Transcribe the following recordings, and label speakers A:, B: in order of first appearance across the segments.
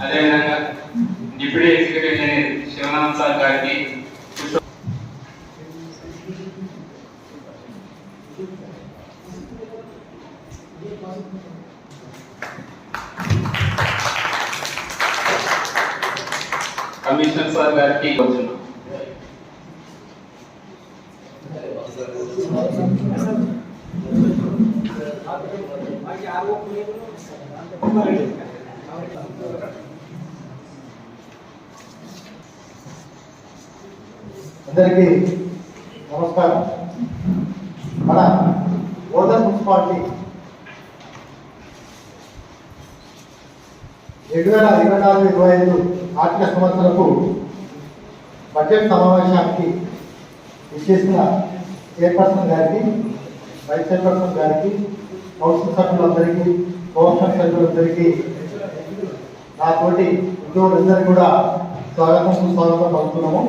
A: అదేవిధంగా deputy executive engineer Shivanath sir గారికి commissioner sir గారికి వచ్చినాం Thank you.
B: అందరికీ నమస్కారం. మన ఓదర్ మున్సిపాలిటీ రెండు వేల ఇరవై నాలుగు ఇరవై ఐదు ఆర్థిక సంవత్సరపు బడ్జెట్ సమావేశానికి విచ్చేసిన చైర్పర్సన్ గారికి వైస్ చైర్పర్సన్ గారికి కౌన్సిల్ సభ్యులందరికీ కౌన్సిల్ సభ్యులందరికీ నా తోటి ఉద్యోగులందరికీ కూడా స్వాగతం సుస్వాగతం పలుకుతున్నాము.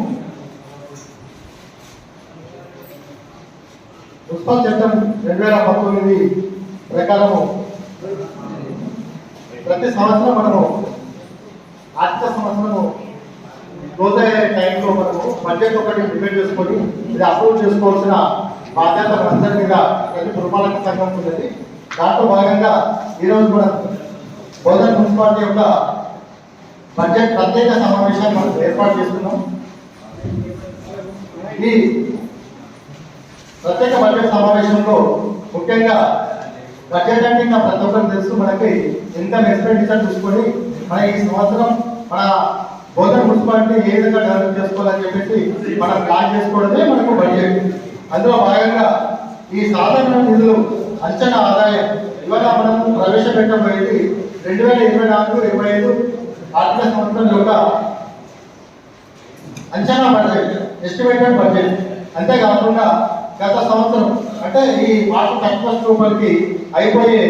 B: పుష్ప చట్టం రెండు వేల పంతొమ్మిది ప్రకారము ప్రతి సంవత్సరం మనము ఆర్థిక సంవత్సరము క్లోజ్ అయ్యే టైంలో మనము బడ్జెట్ ఒకటి డిపెండ్ చేసుకొని ఇది అప్రూవ్ చేసుకోవాల్సిన బాధ్యత మనందరి మీద ప్రతి పురపాలక సంఘం ఉన్నది దాంట్లో భాగంగా ఈరోజు మనం బోధన మున్సిపాలిటీ యొక్క బడ్జెట్ ప్రత్యేక సమావేశాన్ని మనం ఏర్పాటు చేస్తున్నాం. ఈ ప్రత్యేక బడ్జెట్ సమావేశంలో ముఖ్యంగా బడ్జెట్ అంటే ఇంకా ప్రతి ఒక్కరు తెలుసు మనకి ఎంత ఎక్స్పెండిచర్ చూసుకొని మన ఈ సంవత్సరం మన బోధన మున్సిపాలిటీ ఏ విధంగా డెవలప్ చేసుకోవాలని చెప్పేసి మనం ప్లాన్ చేసుకోవడమే మనకు బడ్జెట్ అందులో భాగంగా ఈ సాధారణ నిధులు అంచనా ఆదాయం ఇవాళ మనం ప్రవేశపెట్టబోయేది రెండు వేల ఇరవై నాలుగు ఇరవై ఐదు ఆర్థిక సంవత్సరం యొక్క అంచనా బడ్జెట్ ఎస్టిమేటెడ్ బడ్జెట్ అంతేకాకుండా గత సంవత్సరం అంటే ఈ మార్చి థర్టీ ఫస్ట్ రూపాయలకి అయిపోయే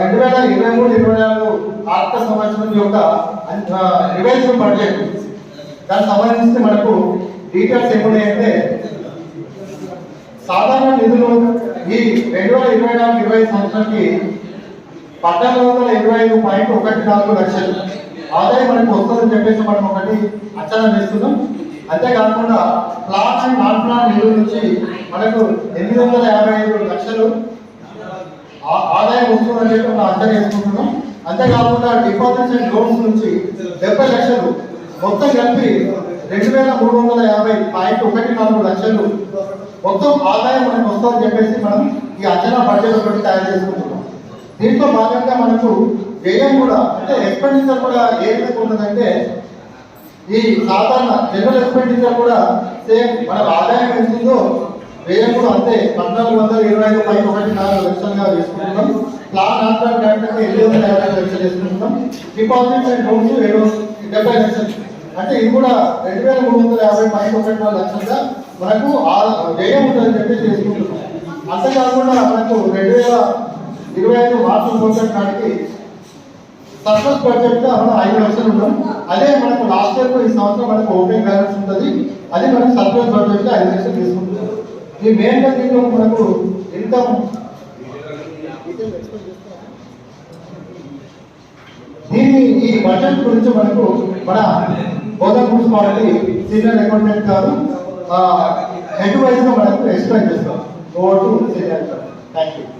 B: రెండు వేల ఇరవై మూడు ఇరవై నాలుగు ఆర్థిక సంవత్సరం యొక్క రివైజ్ బడ్జెట్ దానికి సంబంధించి మనకు డీటెయిల్స్ ఏమున్నాయంటే సాధారణ నిధులు ఈ రెండు వేల ఇరవై నాలుగు ఇరవై సంవత్సరానికి పద్నాలుగు వందల ఇరవై ఐదు పాయింట్ ఒకటి నాలుగు లక్షలు. ఆదాయం మనకు వస్తుందని చెప్పేసి మనం ఒకటి అంచనా వేస్తున్నాం అంతేకాకుండా ప్లాన్ అండ్ నాన్ ప్లాన్ నిధుల నుంచి మనకు ఎనిమిది వందల యాభై ఐదు లక్షలు. ఆదాయం వస్తుందని చెప్పి మనం అంచనా వేసుకుంటున్నాం అంతేకాకుండా డిపాజిట్స్ అండ్ లోన్స్ నుంచి డెబ్బై లక్షలు. మొత్తం కలిపి రెండు వేల మూడు వందల యాభై పాయింట్ ఒకటి నాలుగు లక్షలు. మొత్తం ఆదాయం మనకు వస్తుందని చెప్పేసి మనం ఈ అంచనా బడ్జెట్ ఒకటి తయారు చేసుకుంటున్నాం. దీంట్లో భాగంగా మనకు వ్యయం కూడా అంటే ఎక్స్పెండిచర్ కూడా ఏ విధంగా ఉంటుందంటే ఈ సాధారణ జనరల్ ఎక్స్పెండిచర్ కూడా సేమ్ మన ఆదాయం ఎంతుందో వ్యయం కూడా అంతే. పద్నాలుగు వందల ఇరవై ఐదు పై ఒకటి నాలుగు లక్షలుగా వేసుకుంటున్నాం ప్లాన్ ఆధార్ క్యాపిటల్ ఎనిమిది వందల యాభై ఐదు లక్షలు వేసుకుంటున్నాం డిపాజిట్స్ అండ్ లోన్స్ ఏడు డెబ్బై లక్షలు. అంటే ఇది కూడా రెండు వేల మూడు వందల యాభై పై ఒకటి నాలుగు లక్షలుగా మనకు ఆ- వ్యయం ఉంటుందని చెప్పి చేసుకుంటున్నాం అంతేకాకుండా మనకు రెండు వేల ఇరవై ఐదు మార్చి సంవత్సరం నాటికి సర్ప్లస్ బడ్జెట్గా మనం ఐదు లక్షలు ఉన్నాం. అదే మనకు లాస్ట్ ఇయర్ ఈ సంవత్సరం మనకు ఓపెన్ బ్యాలెన్స్ ఉంటుంది. అది మనకు సర్ప్లస్ బడ్జెట్గా ఐదు లక్షలు తీసుకుంటున్నాం ఈ మెయిన్గా దీంట్లో మనకు ఇన్కమ్ దీని ఈ బడ్జెట్ గురించి మనకు మన బోధన మున్సిపాలిటీ సీనియర్ అకౌంటెంట్ గారు హెడ్ వైజ్గా మనకు ఎక్స్ప్లెయిన్ చేస్తాం over to senior thank you